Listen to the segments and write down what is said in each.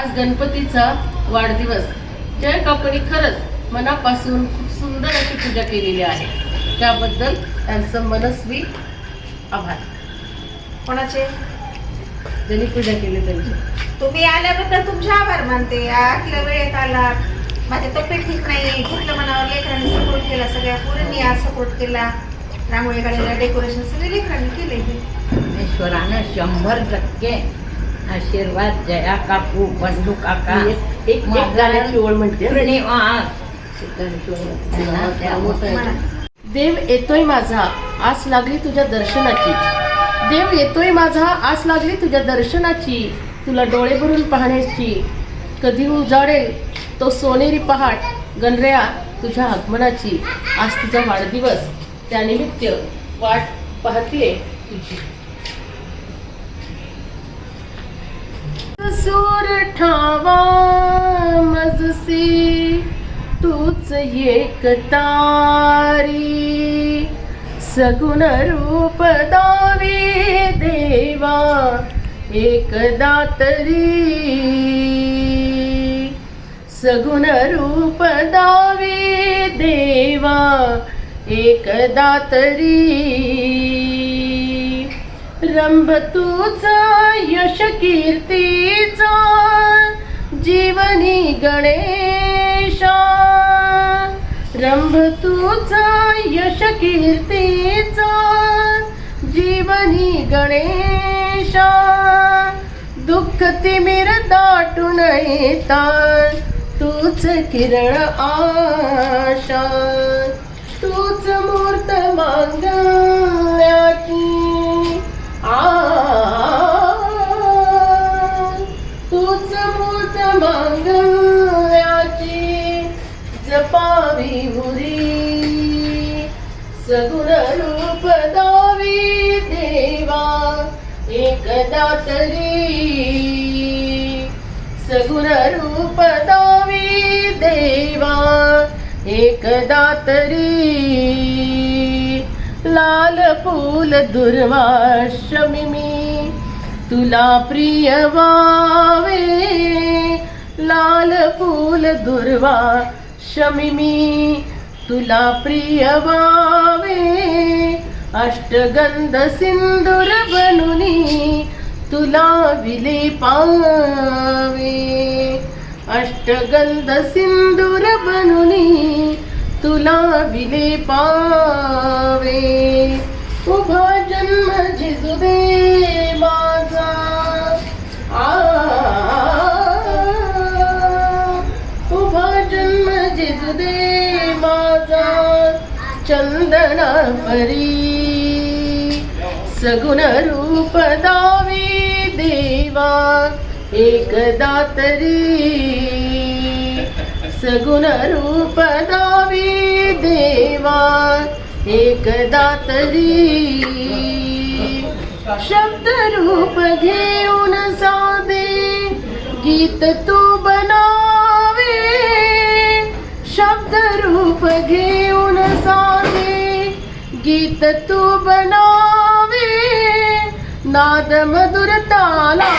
आज गणपतीचा वाढदिवस. जय काकणी खरंच मनापासून खूप सुंदर अशी पूजा केलेली आहे. त्याबद्दल त्यांचं मनस्वी आभार. कोणाचे? ज्यांनी पूजा केली त्यांची. तुम्ही आल्याबद्दल तुमचे आभार मानते. आखल्या वेळेत आला. माझी तब्येत ठीक नाही. कुठल्या मनावर लेकरांनी सपोर्ट केला. सगळ्या पोरींनी आज सपोर्ट केला. रांगोळी काढायला डेकोरेशन सगळे लेकरांनी केले ईश्वरानं शंभर टक्के आशीर्वाद जया काकू बंडू काका. एक गाण्याची ओळ म्हणते. देव येतोय माझा आस लागली तुझ्या दर्शनाची. देव येतोय माझा आस लागली तुझ्या दर्शनाची. तुला डोळे भरून पाहण्याची. कधी उजाडेल तो सोनेरी पहाट गणऱ्या तुझ्या आगमनाची. आज तुझा वाढदिवस. त्यानिमित्त वाट पाहतीये तुझी. सूर ठावा मजसी तूच एक तारी. सगुण रूप दावी देवा एकदा तरी सगुण रूप दावी देवा एकदा तरी रंभ तुझा यश कीर्तीचा जीवनी गणेशा. रंभ तुझा यश कीर्तीचा जीवनी गणेशा. दुःख तिमिर दाटून येतात तूच किरण आशा. तूच मूर्त मांगल्यात तूच मूर्त मांगल्याची जपावी मुरी. सगुण रूप दावी देवा एकदा तरी. सगुण रूप दावी देवा एकदा तरी. लाल फूल दुर्वाशमी मी तुला प्रिय वावे. लाल फूल दुर्वा शमिमी तुला प्रिय वावे. अष्टगंध सिंदूर बनुनी तुला विले पावे. अष्टगंध सिंदूर बनुनी तुला विले पावे. उभा जन्म जिजुदे माझा. आ. उभा जन्म जिजू दे माझा. चंदना परी. सगुण रूप दावी देवा. एकदा तरी सगुण रूप दावी देवा एकदा तरी शब्द रूप घेऊन साधे गीत तू बनावे. शब्द रूप घेऊन साधे गीत तू बनावे. नाद मधुर ताला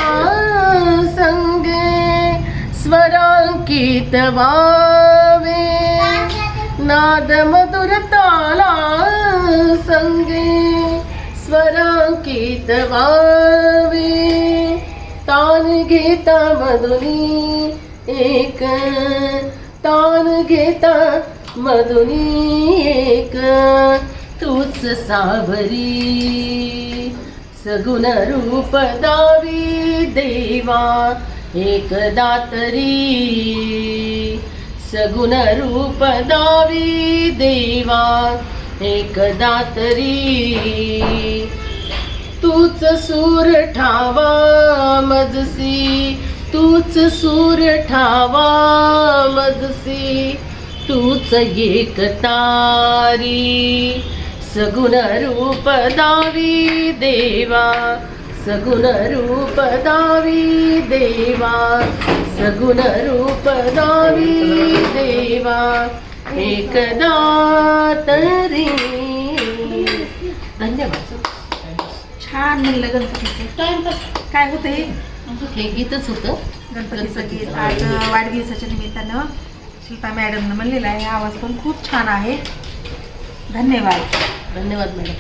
स्वरांकित वावे नाद मधुर ताला संगे स्वरांकित वावे तान घेता मधुनी एक तान घेता मधुनी एक तूच सावरी सगुण रूप दावी देवा एकदा तरी सगुण रूप दावी देवा. एकदा तरी तूच सूर ठावा मजसी तूच सूर ठावा मजसी तूच एक तारी. सगुण रूप दावी देवा. सगुण रूप दावी देवा सगुण रूप दावी देवा एकदा तरी. धन्यवाद छान म्हणलं गणपतीचं. काय होतं हे? हे गीतच होतं. गणपतीचं गीत आज वाढदिवसाच्या निमित्तानं शिल्पा मॅडमनं म्हणलेलं आहे. आवाज पण खूप छान आहे. धन्यवाद. धन्यवाद मॅडम.